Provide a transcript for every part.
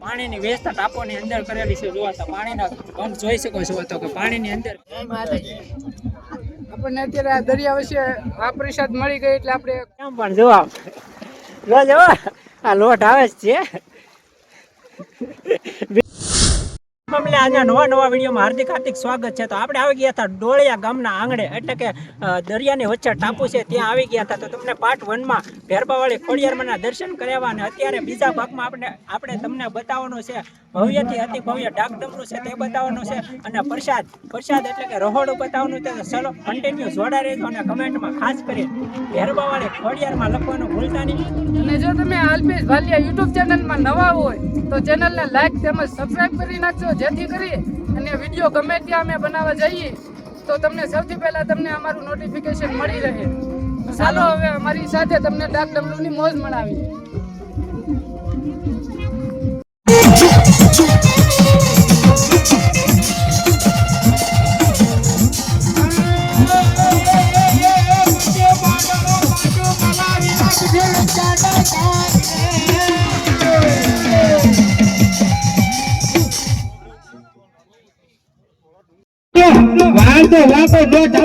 પાણીની વ્યવસ્થા ટાપોની અંદર કરેલી છે. જોવા તો પાણીના પંપ જોઈ શકો છો. તો કે પાણીની અંદર આપણને અત્યારે આ દરિયા વિશે આ પ્રસાદ મળી ગઈ એટલે આપણે કેમ પણ જોવા જો જો આ લોટ આવે જ છે. મામલે આજના નવા નવા વિડીયોમાં હાર્દિક હાર્દિક સ્વાગત છે. તો આપણે આવી ગયા હતા ડોળિયા ગામના આંગણે. એટલે કે દરિયાની વચ્ચે ટાપુ છે, ત્યાં આવી ગયા હતા. તો તમને પાર્ટ વનમાં ભેરબાવાળી ખોડિયારમાંના દર્શન કર્યા અને અત્યારે બીજા ભાગમાં આપણે આપણે તમને બતાવવાનું છે. ભવ્યથી અતિ ભવ્ય ડાકડમરું છે, તે બતાવવાનું છે. અને પ્રસાદ પ્રસાદ એટલે કે રહોડું બતાવવાનું છે. ચલો કન્ટિન્યુ જોડા રહેજો અને કમેન્ટમાં ખાસ કરી ભેરબાવાળી ખોડિયારમાં લખવાનું ભૂલતા નહીં. અને જો તમે અલ્પેશ ભાલિયા યુટ્યુબ ચેનલમાં નવા હોય, તો ચેનલને લાઈક તેમજ સબસ્ક્રાઈબ કરી નાખજો. જેથી કરી અને વીડિયો ગમે ત્યાં અમે બનાવવા જઈએ, તો તમને સૌથી પહેલા તમને અમારું નોટિફિકેશન મળી રહે. ચાલો હવે અમારી સાથે તમને ડાક ડમરૂની મોજ મનાવી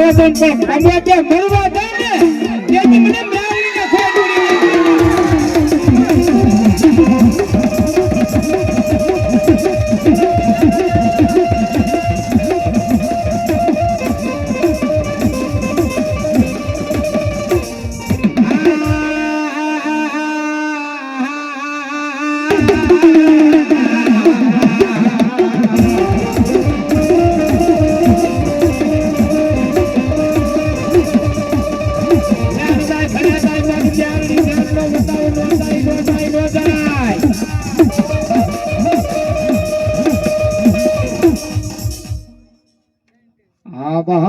ચાલે પણ તમે ત્યાં મળવા દે ને તેથી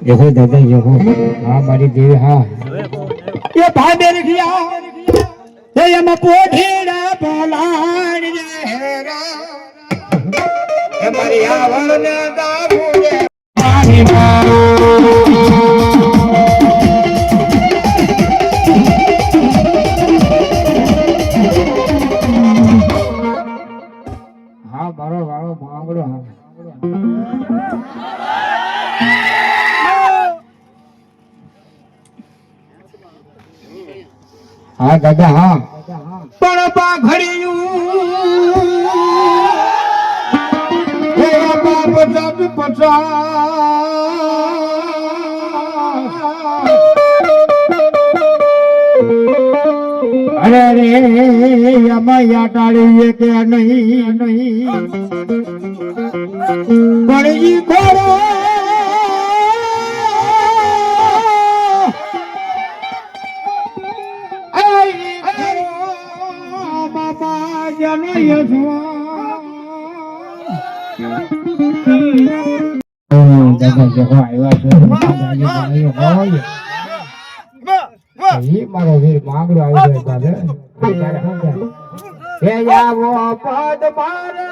યહો દાદા યહો હા મારી દેવી હા એ ભાડે ગયા એ એમાં પોઠેડા પલાણ હેરા એ મારી આવણ ને દાબુ રે પાણી મારો હા હા. દાદા હા પણ પાઘડિયું અરે રે આમાં યાટાળી કે નહીં? નહીં ગણજી ખોરો હોય એ મારો વીર માંગડો આવી આવો પદ મારા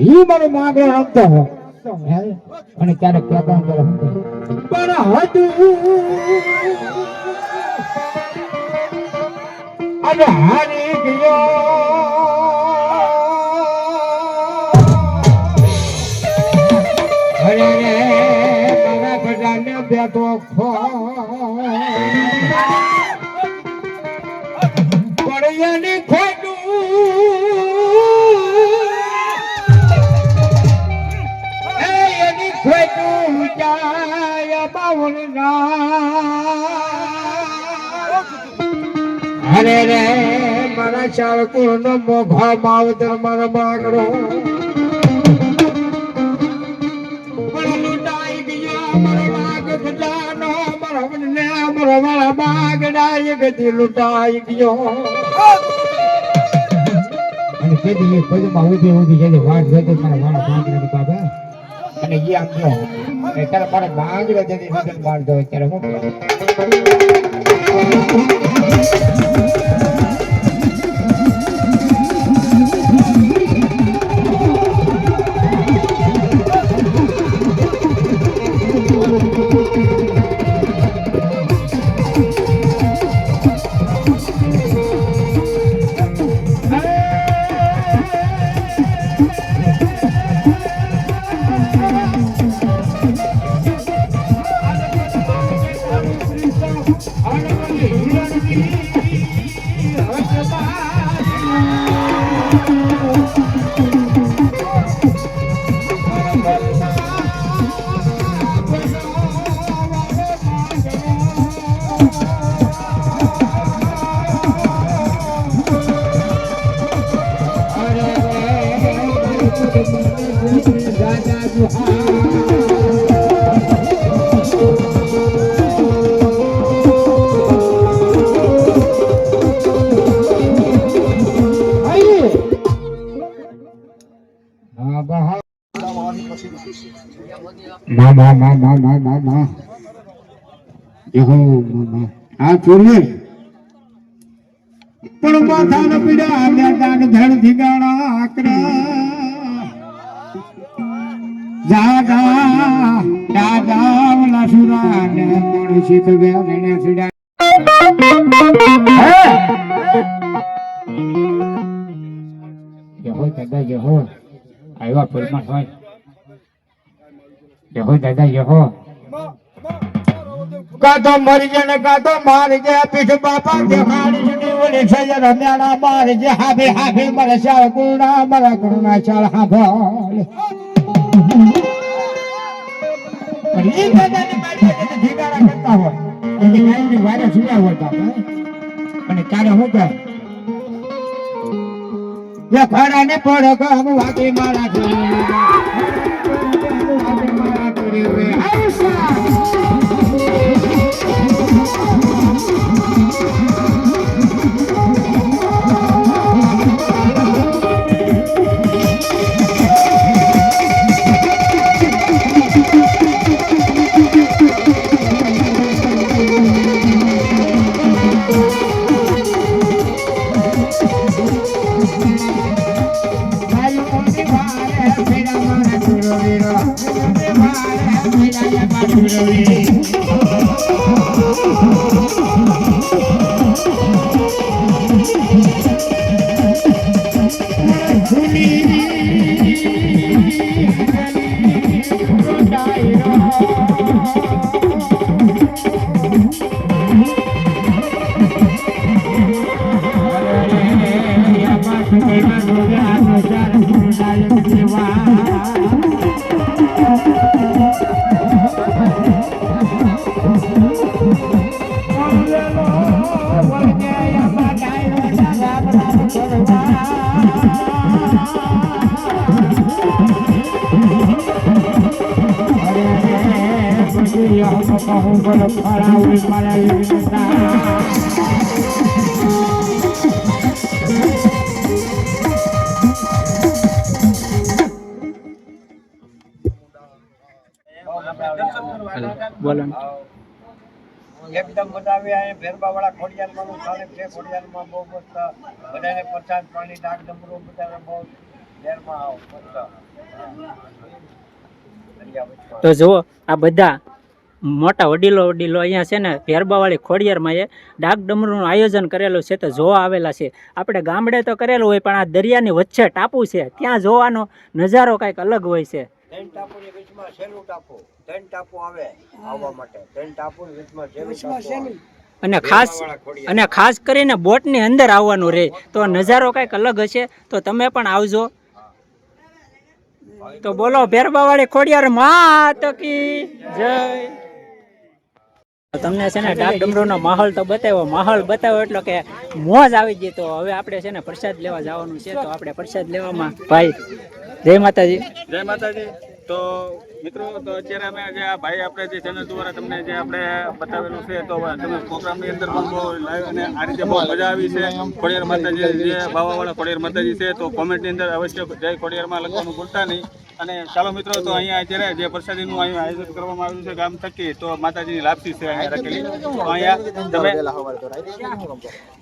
ઈ મને માગે રમતો હો? અને ક્યારેક હું રમતો પણ હતું અને હારી ગયો બેઠો ખો ખોટું. એ એની ખોટું જાય બાવળના અરે રે, મારા ચાલકુર નો મોઘા માવતર મારા બાગડો. બાગડા એક દી લૂંટાઈ ગયો. અને કદી એ પદમાં ઊભી ઊભી જેને વાટ જોઈ મારા વાળા બાગડાની બાબા. અને એ આમ જો ત્યારે મારા બાગડા જેની નજર માર દો ત્યારે હું કરું? મામા મામા મામા મામા યહો મામા. આ ચોરીએ. પણ માથાના પીડા દાદાન ધડ ધીગાણા આકરા. દાદા દાદા ઓલા સુરા ને મણસી તો ગયા ને સીડા યહો દાદા યહો આવ્યા પરમાત્મા યહો દાદા યહો કાતો મરી જાય ને કાતો મારી જાય, પીઠ બાપા દેખાડી જની ઓલી સજર રમ્યાણા મારી જાય. હાફી હાફી મરે શાળ ગુણા મરા ગુણા શાળ હાભળ પણ શું કહે લખાડા ને પડો ગમ વાગે મારા મારા એકદમ બધા આવ્યા ભેરબા વાળા ખોડિયારમાં બહુ મસ્ત બધાને પ્રસાદ પાણી ડાક ડમરું બધાને બહુ મસ્ત તો જુઓ, આ બધા મોટા વડીલો વડીલો અહીંયા છે ને ભેરબાવાળી ખોડિયારમાં એ ડાક ડમરૂનું આયોજન કરેલું છે તો જોવા આવેલા છે. આપણે ગામડે તો કરેલું હોય પણ આ દરિયાની વચ્ચે ટાપુ છે. ત્યાં જોવાનો નજારો કાંઈક અલગ હોય છે. ત્રણ ટાપુની વચમાં છેલ્લું ટાપુ? ત્રણ ટાપુ આવે આવવા માટે. ત્રણ ટાપુની વચમાં છેલ્લું ટાપુ આવે. અને ખાસ અને ખાસ કરીને બોટની અંદર આવવાનું રહે તો નજારો કાંઈક અલગ હશે તો તમે પણ આવજો. તો બોલો ભેરબાવાળી ખોડિયાર માત તકી જય. તમને છે ને ડાક ડમરૂનો માહોલ તો બતાવ્યો. માહોલ બતાવ્યો એટલે કે મોજ આવી ગઈ તો હવે આપણે છે ને પ્રસાદ લેવા જવાનું છે તો આપણે પ્રસાદ લેવામાં. ભાઈ જય માતાજી. જય માતાજી. તો મિત્રો તો અત્યારે અમે જે આ ભાઈ આપણે જે ચેનલ દ્વારા તમને જે આપણે બતાવેલું છે તો તમે પ્રોગ્રામની અંદર પણ બહુ લાઈવ અને આ રીતે બહુ મજા આવી છે. ખોડિયાર માતાજી જે ભાવાવાળા ખોડિયાર માતાજી છે તો કોમેન્ટની અંદર અવશ્ય જય ખોડિયારમાં લખવાનું ભૂલતા નહીં. અને ચાલો મિત્રો, તો અહીંયા અત્યારે જે પ્રસાદીનું અહીંયા આયોજન કરવામાં આવ્યું છે ગામ થકી, તો માતાજીની લાપસી છે અહીંયા રાખેલી. તો અહીંયા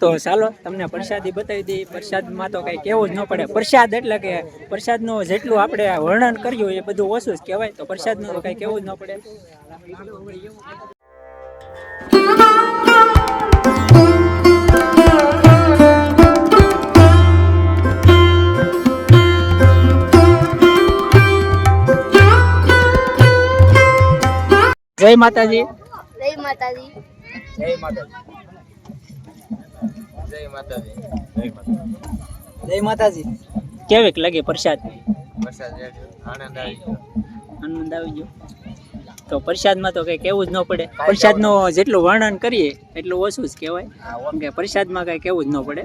તો ચાલો, તમને પ્રસાદી બતાવી દઈએ. પ્રસાદમાં તો કાંઈ કહેવું જ ન પડે. પ્રસાદ એટલે કે પ્રસાદનું જેટલું આપણે વર્ણન કર્યું એ બધું ઓછું જ કહેવાય. તો પ્રસાદનું તો કાંઈ કેવું જ ન પડે. જય માતાજી. જય માતાજી. જય માતાજી. કેવીક લાગે પ્રસાદ? આનંદ આવી ગયો. તો પ્રસાદમાં તો કઈ કેવું જ ન પડે. પ્રસાદનું જેટલું વર્ણન કરીએ એટલું ઓછું જ કહેવાય. કે પ્રસાદમાં કઈ કેવું જ ન પડે.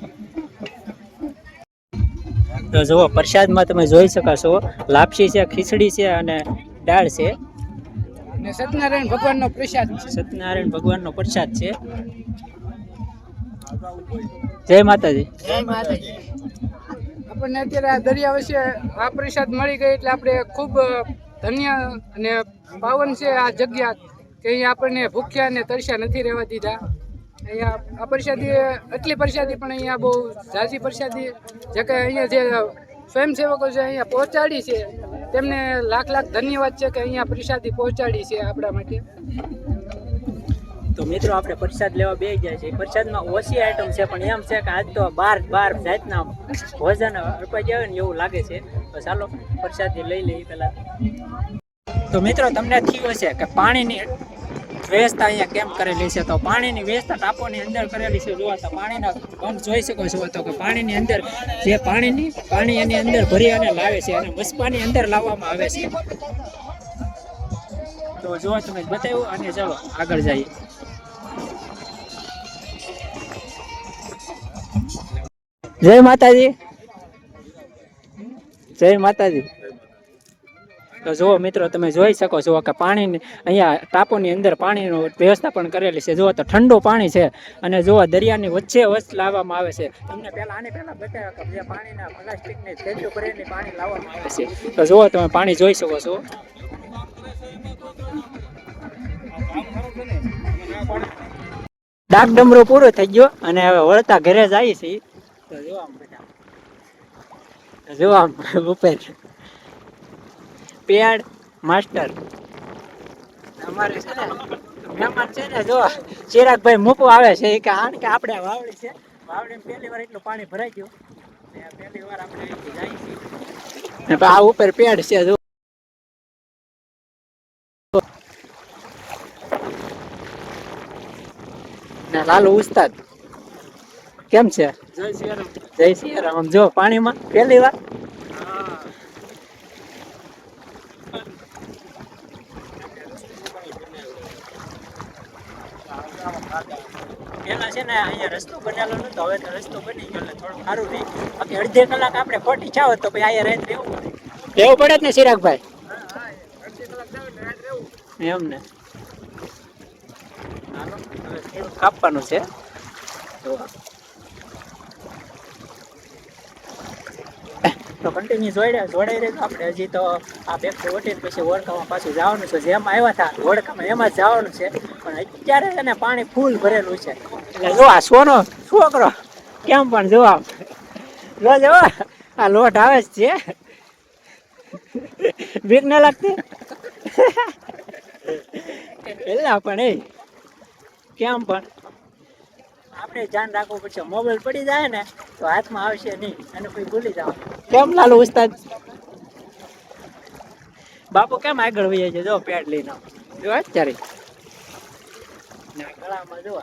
તો જુઓ પ્રસાદમાં તમે જોઈ શકાશો. લાપસી છે ખીચડી છે અને દાળ છે. અને સત્યનારાયણ ભગવાનનો પ્રસાદ છે. સત્યનારાયણ ભગવાનનો પ્રસાદ છે. જય માતાજી. જય માતાજી. આપણને અત્યારે આ દરિયા વિશે આ પ્રસાદ મળી ગઈ એટલે આપણે ખૂબ ધન્ય અને પાવન છે આ જગ્યા. કે અહીંયા આપણને ભૂખ્યા અને તરસ્યા નથી રહેવા દીધા. અહીંયા આ પ્રસાદી એટલી પ્રસાદી પણ અહીંયા બહુ ઝાઝી પ્રસાદી જે કે અહીંયા જે સ્વયંસેવકો છે અહીંયા પહોંચાડી છે, તેમને લાખ લાખ ધન્યવાદ છે કે અહીંયા પ્રસાદી પહોંચાડી છે આપણા માટે. તો મિત્રો, આપણે પ્રસાદ લેવા બે જાય છે પ્રસાદમાં ઓછી આઈટમ છે, પણ એમ છે કે આજ તો બાર બાર જાતના ભોજન અર્પાઈ જાય ને એવું લાગે છે. તો ચાલો, પ્રસાદી લઈ લઈએ પહેલાં. તો મિત્રો, તમને થયું હશે કે પાણીની વ્યવસ્થા અહીંયા કેમ કરેલી છે? તો પાણીની વ્યવસ્થા ટાપોની અંદર કરેલી છે. જોવા તો પાણીના પંપ જોઈ શકો છો. તો કે પાણીની અંદર જે પાણીની, પાણી એની અંદર ભરી અને લાવે છે અને મસ્પાની અંદર લાવવામાં આવે છે. તો જો તમે, બતાવ્યું અને ચાલો આગળ જઈએ. જય માતાજી. જય માતાજી. તો જુઓ મિત્રો, તમે જોઈ શકો છો કે પાણીની, અહીંયા ટાપુની અંદર પાણીનું વ્યવસ્થા પણ કરેલી છે. જુઓ તો ઠંડુ પાણી છે અને જુઓ દરિયાની વચ્ચે વચ્ચે લાવવામાં આવે છે. તમને પહેલાં, આને પહેલા બતાવ્યા કે જે પાણીના પ્લાસ્ટિકની થેલીઓ ભરીને પાણી લાવવામાં આવે છે. તો જુઓ તમે પાણી જોઈ શકો છો. ડાક ડમરો પૂરો થઈ ગયો અને હવે વળતા ઘરે જાય છે. તો જોવા આમ બધા. જો આમ ઉપર. Pad master. અમારે છે ને મહેમાન છે ને જો ચિરાગભાઈ મૂકવા આવે છે કે આણ કે આપણે વાવડી છે. વાવડીમાં પહેલી વાર એટલું પાણી ભરાઈ ગયું. ને પહેલી વાર આપણે જાય છે ને આ ઉપર પેડ છે જો. ને લાલુ ઉસ્તાદ. કેમ છે? જય સિયારામ. જય સિયારામ. જો પાણીમાં પહેલી વાર પેલા છે ને અહીંયા રસ્તો બનેલો નતો. હવે તો રસ્તો બની ગયો એટલે થોડું સારું રહી. બાકી અડધે કલાક આપણે ખોટી જાવ તો પછી અહીંયા રાત રહેવું પડે રહેવું પડે જ ને સિરાગભાઈ એમ ને. કાપવાનું છે. તો તો કન્ટિન્યુ જોડે જોડાઈ રહેજો આપણે હજી તો આ બેગ વટીને પછી ઓળખામાં પાછું જવાનું છે. જેમ આવ્યા હતા ઓળખામાં એમાં જ જવાનું છે. પણ અત્યારે છે ને પાણી ફૂલ ભરેલું છે. જો આ સોનો છોકરો કેમ પણ જો આમ જો, આ લોટ આવે જ છે. બીક ના લાગતી? પેલા પણ એ, કેમ પણ? આપણે ધ્યાન રાખવું પડશે. મોબાઈલ પડી જાય ને, તો હાથમાં આવશે નહીં, અને કોઈ ભૂલી જાવ કેમ લાલુ ઉસ્તાદ? બાપુ કેમ આગળ વહી છે? જો પેડ લઈને જો, અત્યારે. ગળામાં જો.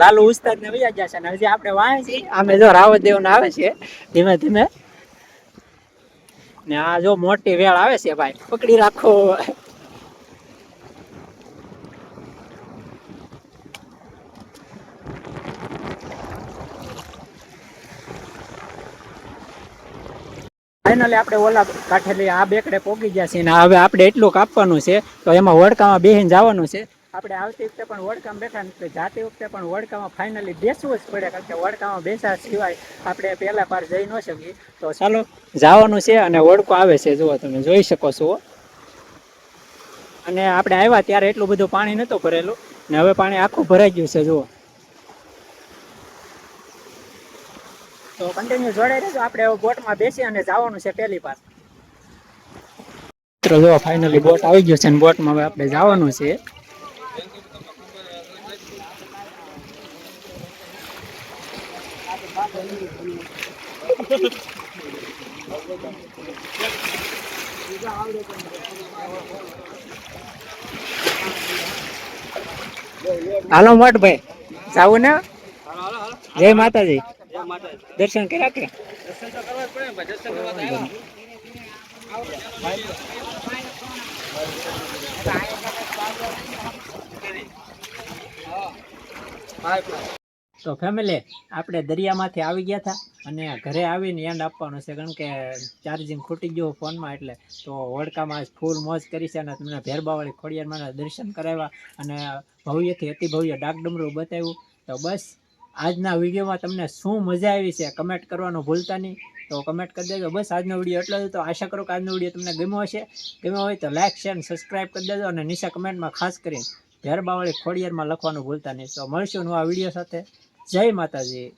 લાલુ ઉસ્તાદ ને વૈયા જશે ને હજી આપણે વાય છે આમે જો રાવત દેવ આવે છે, ધીમે ધીમે. ને આ જો મોટી વેળ આવે છે ભાઈ, પકડી રાખો. ફાઇનલી આપણે ઓલા કાઠેલી આ બેકડે પોગી ગયા છે ને હવે આપણે એટલું કાપવાનું છે, તો એમાં વડકામાં બેહીને જવાનું છે. આપણે આવતી વખતે પણ વડકામાં બેઠા ને જાતી વખતે પણ વડકામાં ફાઇનલી બેસવું જ પડે, કારણ કે વડકામાં બેસા સિવાય આપણે પહેલા પાર જઈ ન શકીએ. તો ચાલો, જવાનું છે અને વડકો આવે છે, જુઓ તમે, જોઈ શકો છો. અને આપણે આવ્યા ત્યારે એટલું બધું પાણી નહોતું ભરેલું ને હવે પાણી આખું ભરાઈ ગયું છે, જુઓ. તો કન્ટિન્યુ જોડાઈ રહેજો, આપણે બોટમાં બેસી અને જવાનું છે પહેલી પાસ મિત્રો જો ફાઇનલી બોટ આવી ગયો છે અને બોટમાં હવે આપણે જવાનું છે. હાલો મોટભાઈ જાવું ને? જય માતાજી. દર્શન કર્યા કે? તો ફેમિલી આપણે દરિયામાંથી આવી ગયા હતા અને ઘરે આવીને એન્ડ આપવાનું છે. કારણ કે ચાર્જિંગ ખૂટી ગયું ફોનમાં એટલે. તો વડકામાં ફૂલ મોજ કરી છે અને તમને ભેરબાવાળી ખોડિયારમાંના દર્શન કરાવ્યા અને ભવ્યથી અતિ ભવ્ય ડાકડમરું બતાવ્યું. તો બસ, આજના વિડીયોમાં તમને શું મજા આવી છે કમેન્ટ કરવાનું ભૂલતા નહીં. તો કમેન્ટ કરી દેજો. બસ, આજનો વીડિયો એટલો જ હતો. આશા કરું કે આજનો વીડિયો તમને ગમ્યો હશે. ગમ્યો હોય તો લાઇક શેર સબસ્ક્રાઈબ કરી દેજો અને નીચે કમેન્ટમાં ખાસ કરીને ભેરબાવાળી ખોડિયારમાં લખવાનું ભૂલતા નહીં. તો મળશું નવા વીડિયો સાથે. જય માતાજી